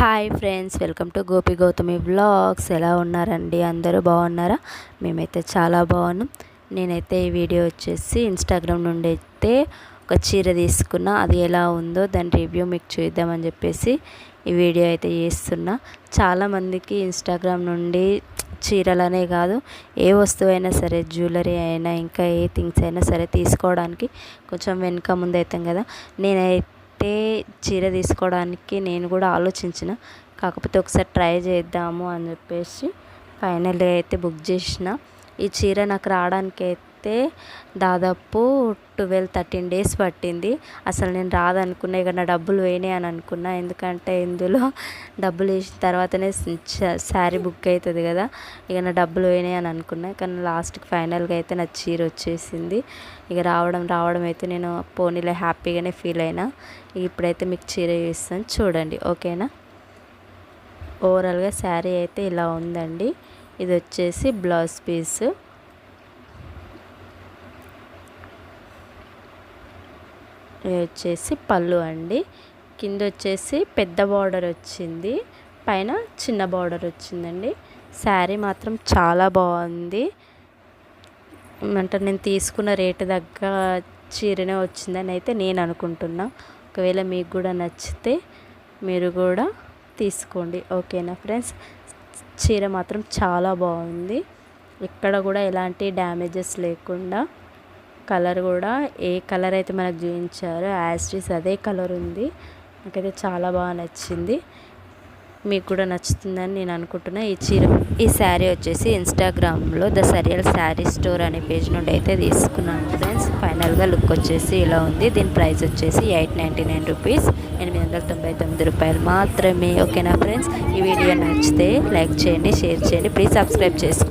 Hi friends welcome to Gopi Gautami vlogs. ఎలా ఉన్నారండి? అందరూ బాగున్నారా? మేమైతే చాలా బాగున్నాం. నేనైతే ఈ వీడియో వచ్చేసి ఇన్స్టాగ్రామ్ నుండి అయితే ఒక చీర తీసుకున్నా. అది ఎలా ఉందో దాని రివ్యూ మీకు చూద్దామని చెప్పేసి ఈ వీడియో అయితే చేస్తున్నా. చాలామందికి ఇన్స్టాగ్రామ్ నుండి చీరలనే కాదు ఏ వస్తువైనా సరే జ్యువెలరీ అయినా ఇంకా ఏ థింగ్స్ అయినా సరే తీసుకోవడానికి కొంచెం వెనుక ముందు అవుతాం కదా. నేనైతే అయితే చీర తీసుకోవడానికి నేను కూడా ఆలోచించిన. కాకపోతే ఒకసారి ట్రై చేద్దాము అని చెప్పేసి ఫైనల్గా అయితే బుక్ చేసిన. ఈ చీర నాకు రావడానికి అయితే దాదాపు ట్వెల్వ్ థర్టీన్ డేస్ పట్టింది. అసలు నేను రాదనుకున్నా ఇక నా డబ్బులు పోయినాయి అని అనుకున్నా. ఎందుకంటే ఇందులో డబ్బులు వేసిన తర్వాతనే శారీ బుక్ అవుతుంది కదా ఇక నా డబ్బులు పోయినాయి అని అనుకున్నా. కానీ లాస్ట్కి ఫైనల్గా అయితే నా చీర వచ్చేసింది. ఇక రావడం రావడం అయితే నేను పోనీలో హ్యాపీగానే ఫీల్ అయినా. ఇప్పుడైతే మీకు చీర చూస్తాను చూడండి ఓకేనా? ఓవరాల్గా శారీ అయితే ఇలా ఉందండి. ఇది వచ్చేసి బ్లౌజ్ పీసు వచ్చేసి పళ్ళు అండి. కింద వచ్చేసి పెద్ద బార్డర్ వచ్చింది. పైన చిన్న బార్డర్ వచ్చిందండి. శారీ మాత్రం చాలా బాగుంది. అంటే నేను తీసుకున్న రేటు దగ్గర చీరనే వచ్చిందని అయితే నేను అనుకుంటున్నా. ఒకవేళ మీకు కూడా నచ్చితే మీరు కూడా తీసుకోండి. ఓకేనా ఫ్రెండ్స్? చీర మాత్రం చాలా బాగుంది. ఇక్కడ కూడా ఎలాంటి డ్యామేజెస్ లేకుండా కలర్ కూడా. ఏ కలర్ అయితే మనకు చూపించారో యాస్ట్రీస్ అదే కలర్ ఉంది. నాకైతే చాలా బాగా నచ్చింది. మీకు కూడా నచ్చుతుందని నేను అనుకుంటున్నా. ఈ చీర ఈ శారీ వచ్చేసి ఇన్స్టాగ్రామ్లో ద సరియల్ శారీ స్టోర్ అనే పేజ్ నుండి అయితే తీసుకున్నాను ఫ్రెండ్స్. ఫైనల్గా లుక్ వచ్చేసి ఇలా ఉంది. దీని ప్రైస్ వచ్చేసి ఎయిట్ నైంటీ నైన్ రూపీస్. ఎనిమిది వందల తొంభై తొమ్మిది రూపాయలు మాత్రమే. ఓకేనా ఫ్రెండ్స్? ఈ వీడియో నచ్చితే లైక్ చేయండి షేర్ చేయండి. ప్లీజ్ సబ్స్క్రైబ్ చేసుకోండి